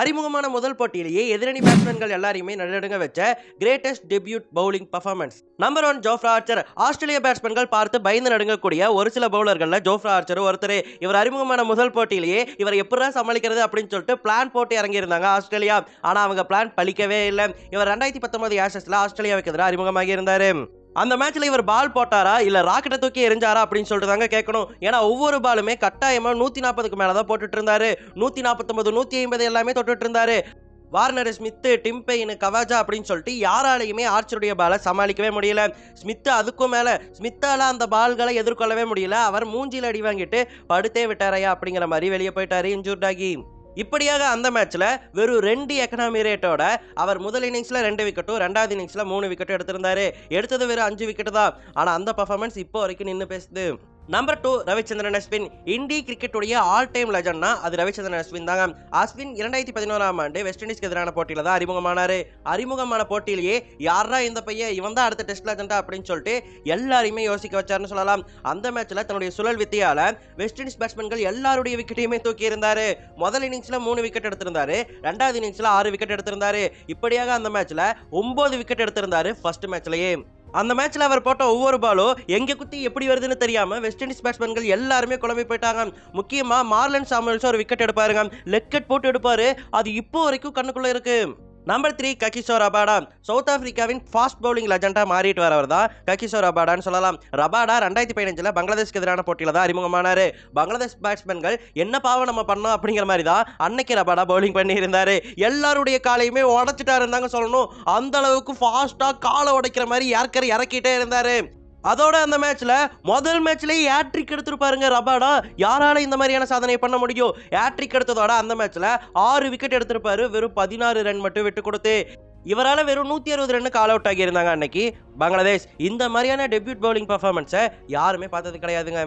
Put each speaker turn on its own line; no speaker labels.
அறிமுகமான முதல் போட்டியிலேயே எதிரணி பேட்ஸ்மேன்கள் எல்லாரையுமே நடுநடுங்க வச்ச greatest debut bowling performance number one Jofra Archer ஆஸ்திரேலிய பேட்ஸ்மேன்கள் பார்த்து பயந்து நடுங்கக்கூடிய ஒரு சில பவுலர்களில் ஜோஃப்ரா ஆர்ச்சர் ஒருத்தர். இவர் அறிமுகமான முதல் போட்டியிலேயே இவர் எப்படா சமாளிக்கிறது அப்படின்னு சொல்லிட்டு பிளான் போட்டு இறங்கியிருந்தாங்க ஆஸ்திரேலியா. ஆனால் அவங்க பிளான் பலிக்கவே இல்லை. இவர் ரெண்டாயிரத்தி பத்தொன்பது ஆஷஸ்ல ஆஸ்திரேலியாவுக்கு எதிராக அறிமுகமாகி இருந்தார். அந்த மேட்ச்ல இவர் பால் போட்டாரா? இல்ல ராக்கெட்டை தூக்கி எரிஞ்சாரா அப்படின்னு சொல்லிட்டு தாங்க கேட்கணும். ஏன்னா ஒவ்வொரு பாலுமே கட்டாயமா நூத்தி நாற்பதுக்கு மேலே தான் போட்டுட்டு இருந்தாரு நூத்தி நாற்பத்தொன்பது நூத்தி ஐம்பது எல்லாமே தொட்டுட்டு இருந்தாரு வார்னர் ஸ்மித்து டிம்பெயின் கவாஜா அப்படின்னு சொல்லிட்டு யாராலையுமே ஆர்ச்சருடைய பாலை சமாளிக்கவே முடியல. ஸ்மித்து அதுக்கும் மேல ஸ்மித்தால அந்த பால்களை எதிர்கொள்ளவே முடியல. அவர் மூஞ்சில் அடி வாங்கிட்டு படுத்தே விட்டாரையா அப்படிங்கிற மாதிரி வெளியே போயிட்டாரு இன்ஜூர்ட் ஆகி. இப்படியாக அந்த மேட்ச்ல வெறும் ரெண்டு எக்கனாமி ரேட்டோட அவர் முதல் இன்னிங்ஸ்ல ரெண்டு விக்கெட்டும் ரெண்டாவது இன்னிங்ஸ்ல மூணு விக்கெட்டும் எடுத்திருந்தாரு. எடுத்தது வெறும் அஞ்சு விக்கெட் தான். ஆனா அந்த பர்ஃபார்மன்ஸ் இப்போ வரைக்கும் நின்று பேசுது. Number two Ravichandran Ashwin. Hindi கிரிக்கெட்டுடைய ஆல் டைம் லெஜண்ட்னா அது ரவிச்சந்திரன் அஸ்வின் தாங்க. அஸ்வின் இரண்டாயிரத்தி பதினோராம் ஆண்டு வெஸ்ட் இண்டீஸ்க்கு எதிரான போட்டியில தான் அறிமுகமானாரு. அறிமுகமான போட்டியிலேயே யாரா இந்த பையன் இவன் தான் அடுத்த டெஸ்ட் லெஜண்டா அப்படின்னு சொல்லிட்டு எல்லாரையுமே யோசிக்க வச்சாருன்னு சொல்லலாம். அந்த மேட்ச்ல தன்னுடைய சுழல் வித்தியால வெஸ்ட் இண்டீஸ் பேட்ஸ்மேன்கள் எல்லாருடைய விக்கெட்டையுமே தூக்கி இருந்தாரு முதல் இன்னிங்ஸ்ல மூணு விக்கெட் எடுத்திருந்தாரு. ரெண்டாவது இன்னிங்ஸ்ல ஆறு விக்கெட் எடுத்திருந்தாரு. இப்படியாக அந்த மேட்ச்ல ஒன்பது விக்கெட் எடுத்திருந்தாரு ஃபர்ஸ்ட் மேட்ச்லயே அந்த மேட்ச்ல அவர் போட்ட ஒவ்வொரு பாலும் எங்க குத்தி எப்படி வருதுன்னு தெரியாம வெஸ்ட் இண்டீஸ் பேட்ஸ்மேன்கள் எல்லாருமே குழம்பி போயிட்டாங்க. முக்கியமா மார்லன் சாமுவல்ஸ் ஒரு விக்கெட் எடுப்பாருங்க. லெக்கெட் போட்டு எடுப்பாரு. அது இப்போ வரைக்கும் கண்ணுக்குள்ள இருக்கு. Number three Kagiso Rabada South ஆப்பிரிக்காவின் ஃபாஸ்ட் பவுலிங் லெஜண்டாக மாறிட்டு வரவர் தான் ககிஷோர் ரபாடான்னு சொல்லலாம். ரபாடா ரெண்டாயிரத்தி பதினஞ்சில் பங்களாதேஷ்க்கு எதிரான போட்டியில தான் அறிமுகமானாரு. பங்களாதேஷ் பேட்ஸ்மேன்கள் என்ன பாவம் நம்ம பண்ணோம் அப்படிங்கிற மாதிரி தான் அன்னைக்கு ரபாடா பவுலிங் பண்ணியிருந்தார். எல்லாருடைய காலையுமே உடச்சிட்டா இருந்தாங்க சொல்லணும். அந்த அளவுக்கு ஃபாஸ்ட்டாக காலை உடைக்கிற மாதிரி யார்க்கர் இறக்கிட்டே இருந்தார். அதோட அந்த மேட்ச்ல முதல் மேட்ச்லயே ஹேட்ரிக் எடுத்திருப்பாருங்க ரபாடா. யாரால இந்த மாதிரியான சாதனை பண்ண முடியும்? ஹேட்ரிக் எடுத்ததோட அந்த மேட்ச்ல ஆறு விக்கெட் எடுத்திருப்பாரு வெறும் பதினாறு ரன் மட்டும் விட்டு கொடுத்து. இவரால் வெறும் நூற்றி அறுபது ரன் கால் அவுட் ஆகியிருந்தாங்க அன்னைக்கு. பங்களாதேஷ் இந்த மாதிரியான டெபியூட் பவுலிங் பர்ஃபார்மன்ஸை யாருமே பார்த்தது கிடையாதுங்க.